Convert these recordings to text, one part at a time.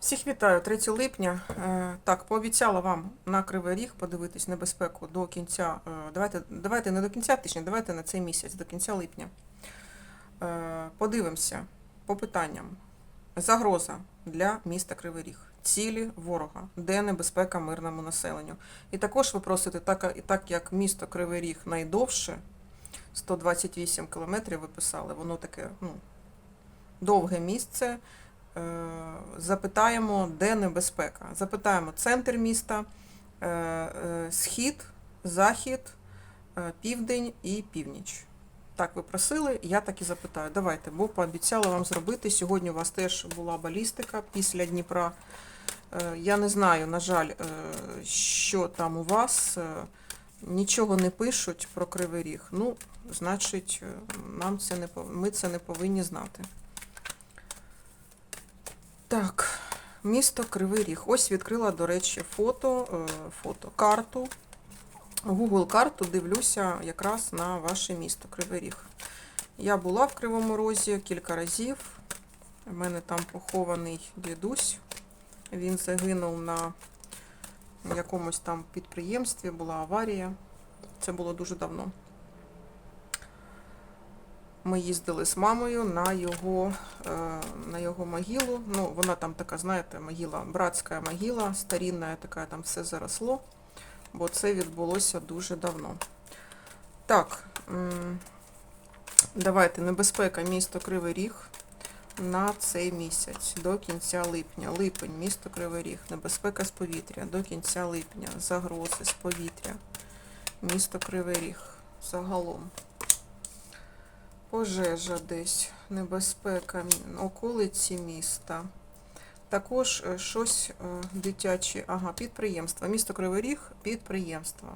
Всіх вітаю, 3 липня. Е, Так, пообіцяла вам на Кривий Ріг подивитись небезпеку до кінця. е, Давайте, давайте не до кінця тижня, давайте на цей місяць, до кінця липня. Е, Подивимося по питанням. Загроза для міста Кривий Ріг, цілі ворога, де небезпека мирному населенню. І також ви просите, так, так як місто Кривий Ріг найдовше, 128 кілометрів ви писали, воно таке ну, довге місце. Е, запитаємо, де небезпека. Запитаємо центр міста, е, е, схід, захід, південь і північ. Так ви просили, я так і запитаю. Давайте, бо пообіцяла вам зробити. Сьогодні у вас теж була балістика після Дніпра. Я не знаю, на жаль, що там у вас. Нічого не пишуть про Кривий Ріг. Ну, значить, нам це не ми це не повинні знати. Так, місто Кривий Ріг. Ось відкрила, до речі, фото, е, фото, карту. Google карту дивлюся якраз на ваше місто Кривий Ріг. Я була в Кривому Розі кілька разів. У мене там похований дідусь. Він загинув на якомусь там підприємстві, була аварія. Це було дуже давно. Ми їздили з мамою на його, е, на його могилу. Ну, вона там така, знаєте, могила, братська могила, старінна, така там все заросло, бо це відбулося дуже давно. Так, давайте небезпека місто Кривий Ріг на цей місяць до кінця липня. Липень, місто Кривий Ріг, небезпека з повітря до кінця липня, загрози з повітря, місто Кривий Ріг загалом. Пожежа десь, небезпека, околиці міста. Також е, щось е, дитяче, ага, підприємства. Місто Кривий Ріг, підприємства.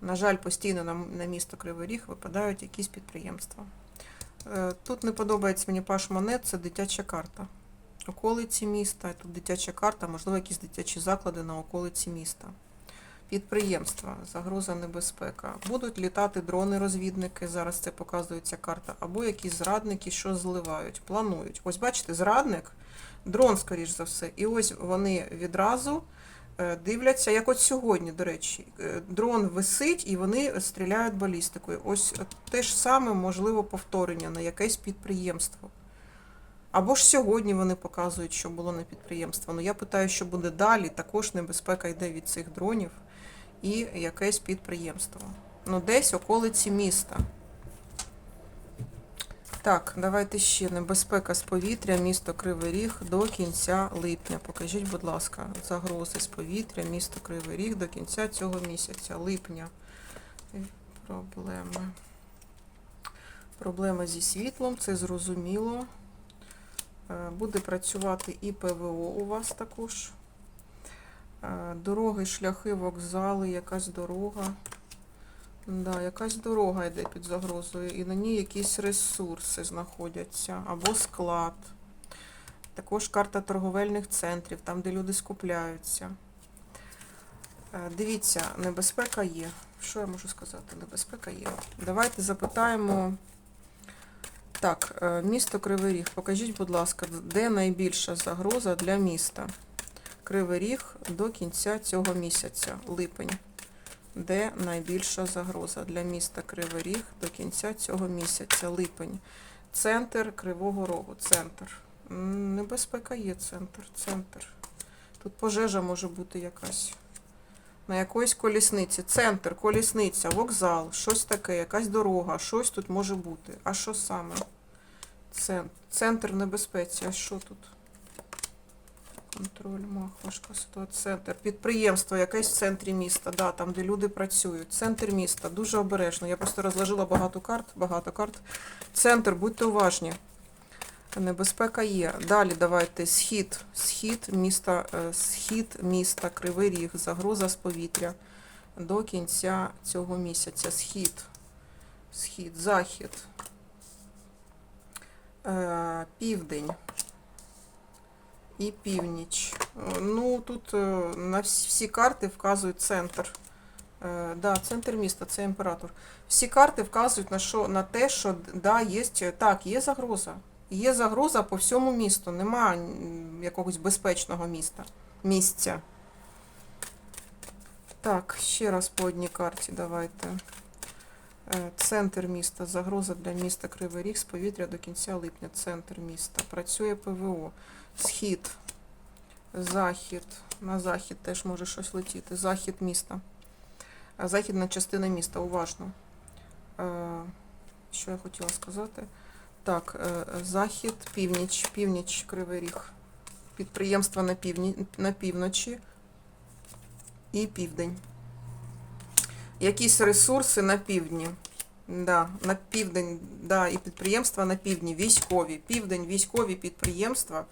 На жаль, постійно на, на місто Кривий Ріг випадають якісь підприємства. Е, Тут не подобається мені паш монет, це дитяча карта. Околиці міста, тут дитяча карта, можливо, якісь дитячі заклади на околиці міста. Підприємства, загроза небезпека. Будуть літати дрони-розвідники, зараз це показується карта, або якісь зрадники, що зливають, планують. Ось бачите, зрадник, дрон, скоріш за все. І ось вони відразу е, дивляться, як от сьогодні, до речі, е, дрон висить і вони стріляють балістикою. Ось те ж саме можливо повторення на якесь підприємство. Або ж сьогодні вони показують, що було на підприємство. Ну я питаю, що буде далі. Також небезпека йде від цих дронів і якесь підприємство. Ну, десь околиці міста. Так, давайте ще небезпека з повітря, місто Кривий Ріг до кінця липня. Покажіть, будь ласка, загрози з повітря, місто Кривий Ріг до кінця цього місяця, липня. Проблеми. Проблеми зі світлом, це зрозуміло. Е, Буде працювати і ПВО у вас також. Е, Дороги, шляхи, вокзали, якась дорога. Да, якась дорога йде під загрозою, і на ній якісь ресурси знаходяться, або склад. Також карта торговельних центрів, там, де люди скупляються. Е, Дивіться, небезпека є. Що я можу сказати? Небезпека є. Давайте запитаємо. Так, е, місто Кривий Ріг. Покажіть, будь ласка, де найбільша загроза для міста? Кривий Ріг до кінця цього місяця, липень. Де найбільша загроза для міста Кривий Ріг до кінця цього місяця, липень. Центр Кривого Рогу. Центр. Небезпека є центр. Центр. Тут пожежа може бути якась. На якоїсь колісниці. Центр, колісниця, вокзал, щось таке, якась дорога, щось тут може бути. А що саме? Центр, центр небезпеці. А що тут? Контроль, мах, важка. Центр. Підприємство якесь в центрі міста, да, там, де люди працюють. Центр міста. Дуже обережно. Я просто розложила багато карт, багато карт. Центр, будьте уважні. Небезпека є. Далі давайте схід. Схід міста, е, схід міста, Кривий Ріг, загроза з повітря до кінця цього місяця. Схід. Схід, захід. Е, Південь і північ. Е, Ну, тут е, на всі, карти вказують центр. Е, Да, центр міста, це імператор. Всі карти вказують на що на те, що да, є, так, є загроза. Є загроза по всьому місту. Нема якогось безпечного міста. Місця. Так, ще раз по одній карті давайте. Е, Центр міста. Загроза для міста Кривий Ріг з повітря до кінця липня. Центр міста. Працює ПВО. Схід. Захід. На захід теж може щось летіти. Захід міста. Е, Західна частина міста. Уважно. Е, Що я хотіла сказати? Так, захід, північ, північ, Кривий Ріг. Підприємства на, півні, на півночі і південь. Якісь ресурси на півдні. Да, на південь, да, і підприємства на півдні, військові. Південь, військові підприємства,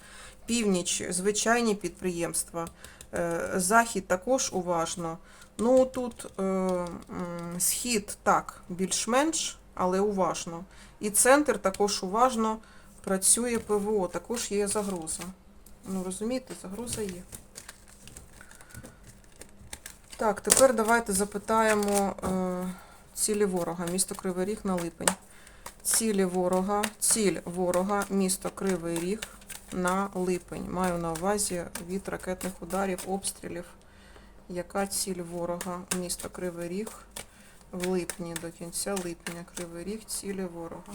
північ, звичайні підприємства. Е, Захід також уважно. Ну тут е, схід так, більш-менш, але уважно. І центр також уважно працює ПВО, також є загроза. Ну, розумієте, загроза є. Так, тепер давайте запитаємо е, цілі ворога. Місто Кривий Ріг на липень. Цілі ворога, ціль ворога, місто Кривий Ріг на липень. Маю на увазі від ракетних ударів, обстрілів. Яка ціль ворога? Місто Кривий Ріг в липні, до кінця липня. Кривий Ріг, цілі ворога.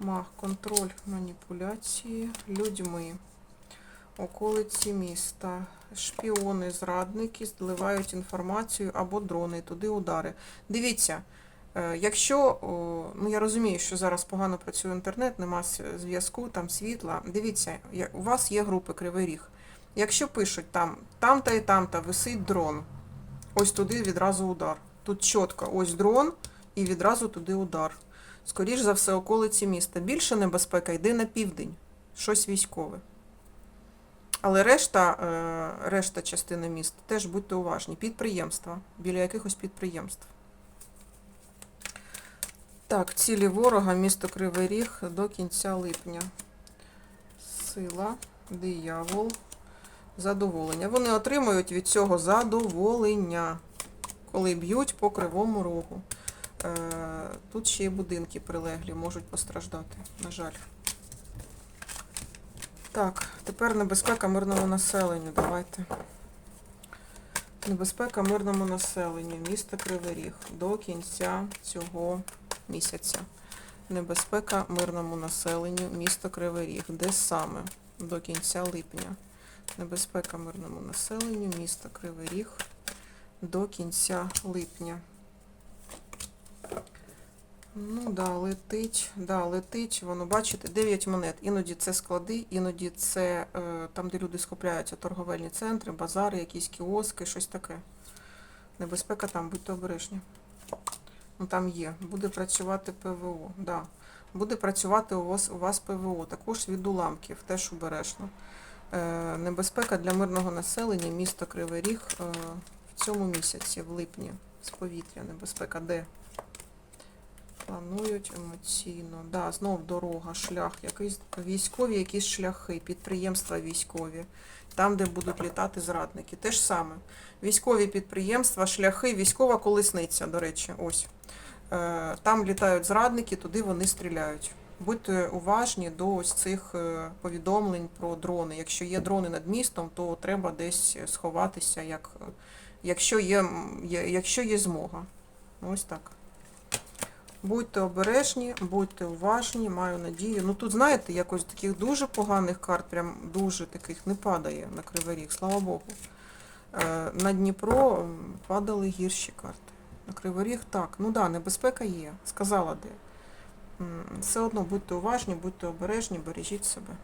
Мах, контроль, маніпуляції людьми. Околиці міста. Шпіони, зрадники зливають інформацію або дрони, туди удари. Дивіться, е, якщо, ну я розумію, що зараз погано працює інтернет, нема зв'язку, там світла. Дивіться, у вас є групи Кривий Ріг. Якщо пишуть там, там-та і там-та висить дрон, ось туди відразу удар. Тут чітко, ось дрон і відразу туди удар. Скоріш за все, околиці міста. Більше небезпека йде на південь, щось військове. Але решта, е, решта частини міста теж будьте уважні. Підприємства, біля якихось підприємств. Так, цілі ворога, місто Кривий Ріг до кінця липня. Сила, диявол, задоволення. Вони отримують від цього задоволення, коли б'ють по кривому рогу. Е, Тут ще й будинки прилеглі можуть постраждати, на жаль. Так, тепер небезпека мирному населенню. Давайте. Небезпека мирному населенню. Місто Кривий Ріг до кінця цього місяця. Небезпека мирному населенню. Місто Кривий Ріг. Де саме? До кінця липня. Небезпека мирному населенню. Місто Кривий Ріг. До кінця липня. Ну да, летить, да, летить, воно, бачите, 9 монет. Іноді це склади, іноді це е, там, де люди скупляються, торговельні центри, базари, якісь кіоски, щось таке. Небезпека там, будьте обережні. Ну там є. Буде працювати ПВО, да. Буде працювати у вас, у вас ПВО, також від уламків, теж обережно. Е, небезпека для мирного населення, місто Кривий Ріг е, в цьому місяці, в липні, з повітря, небезпека де? Планують емоційно. Да, знов дорога, шлях, якийсь військові, якісь шляхи, підприємства військові, там, де будуть літати зрадники. Те ж саме. Військові підприємства, шляхи, військова колесниця, до речі, ось. Е, Там літають зрадники, туди вони стріляють. Будьте уважні до ось цих е, повідомлень про дрони. Якщо є дрони над містом, то треба десь сховатися, як, якщо, є, якщо є змога. Ось так. Будьте обережні, будьте уважні, маю надію. Ну тут, знаєте, якось таких дуже поганих карт, прям дуже таких не падає на Кривий Ріг, слава Богу. Е, На Дніпро падали гірші карти. На Кривий Ріг так. Ну да, небезпека є. Сказала де. Все одно будьте уважні, будьте обережні, бережіть себе.